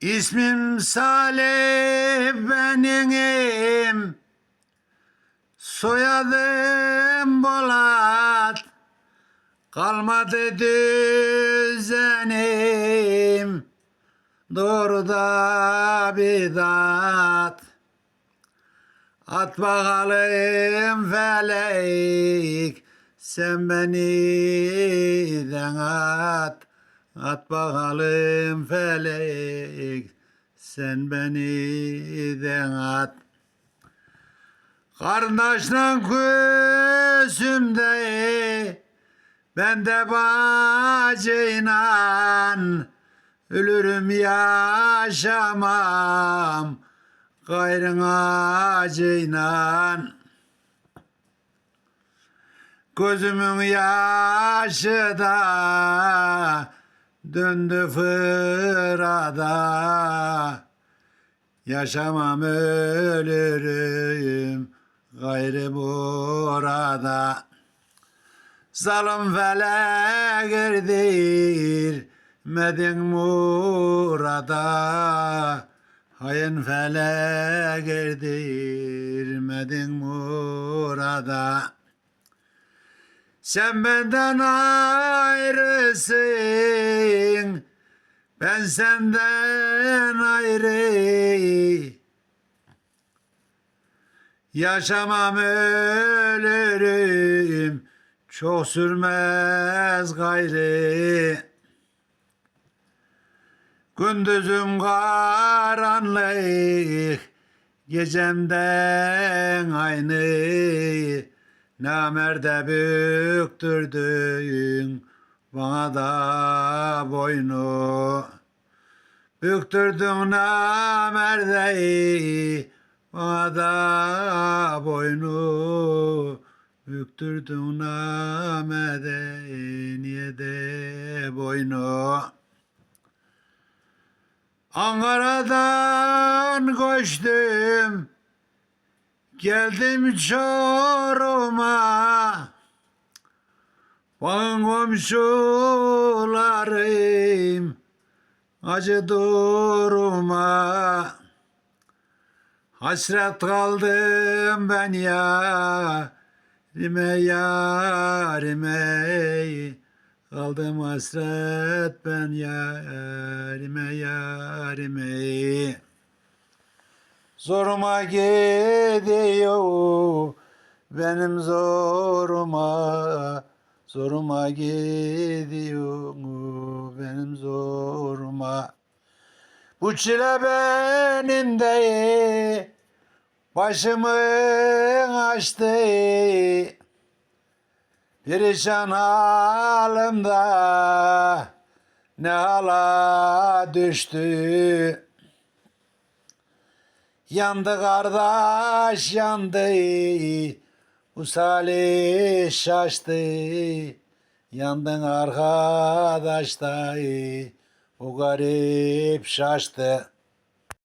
İsmim Salih benim Soyadım Bolat. Kalmadı düzenim. Doğruda bidat At bakalım felek Sen beni at At bakalım felek Sen beni den at? Kardeşle gözümde Ben de bacıyla Ölürüm yaşamam Gayrın acıyla Gözümün yaşı da Döndü fırada Yaşamam ölürüm gayrı burada. Zalim felek erdirmedin murada. Hayın felek erdirmedin murada. Sen benden ayrısın, ben senden ayrı. Yaşamam ölürüm, çok sürmez gayrı. Gündüzüm karanlık, gecemden aynı. Namerde büktürdün bana da boynu. Büktürdün namerde bana da boynu. Büktürdün namerde niye de boynu. Ankara'dan koştum Geldim Çorum'a. Van komşularım Acı duruma. Hasret kaldım ben ya Rime yarime. Kaldım hasret ben yarime yarime Zoruma gidiyor. Benim zoruma Zoruma gidiyor. Benim zoruma. Bu çile benim de başımı açtı Perişan halimde ne hala düştü Yandı kardeş yandı. Bu salih şaştı. Yandın arkadaş da O garip şaştı